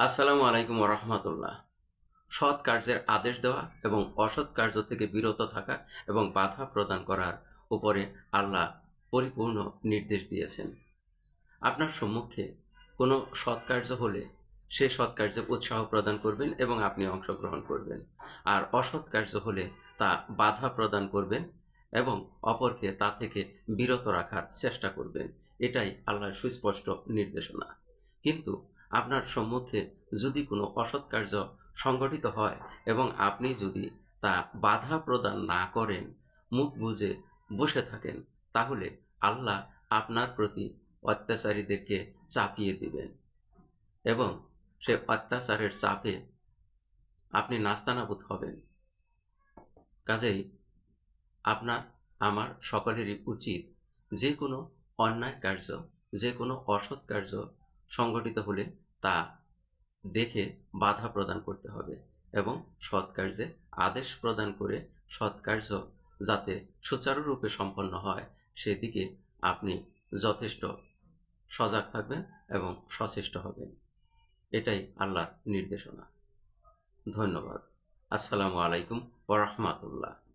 আসসালামু আলাইকুম রহমতুল্লাহ সৎ কার্যের আদেশ দেওয়া এবং অসৎ কার্য থেকে বিরত থাকা এবং বাধা প্রদান করার উপরে আল্লাহ পরিপূর্ণ নির্দেশ দিয়েছেন। আপনার সম্মুখে কোনো সৎ কার্য হলে সে সৎ কার্যে উৎসাহ প্রদান করবেন এবং আপনি অংশগ্রহণ করবেন। আর অসৎ কার্য হলে তা বাধা প্রদান করবেন এবং অপরকে তা থেকে বিরত রাখার চেষ্টা করবেন। এটাই আল্লাহর সুস্পষ্ট নির্দেশনা। কিন্তু আপনার সম্মুখে যদি কোনো অসৎ কার্য সংগঠিত হয় এবং আপনি যদি তা বাধা প্রদান না করেন, মুখ বুজে বসে থাকেন, তাহলে আল্লাহ আপনার প্রতি অত্যাচারীদেরকে চাপিয়ে দিবেন এবং সে অত্যাচারের চাপে আপনি নাস্তানাবুদ হবেন। কাজেই আপনার, আমার সকলেরই উচিত যে কোনো অন্যায় কার্য, যে কোনো অসৎ কার্য সংগঠিত হলে তা দেখে বাধা প্রদান করতে হবে এবং সৎ কার্যে আদেশ প্রদান করে সৎ কার্য যাতে সুচারুরূপে সম্পন্ন হয়, সেদিকে আপনি যথেষ্ট সজাগ থাকবেন এবং সচেষ্ট হবেন। এটাই আল্লাহর নির্দেশনা। ধন্যবাদ। আসসালামু আলাইকুম ওরহমাতুল্লাহ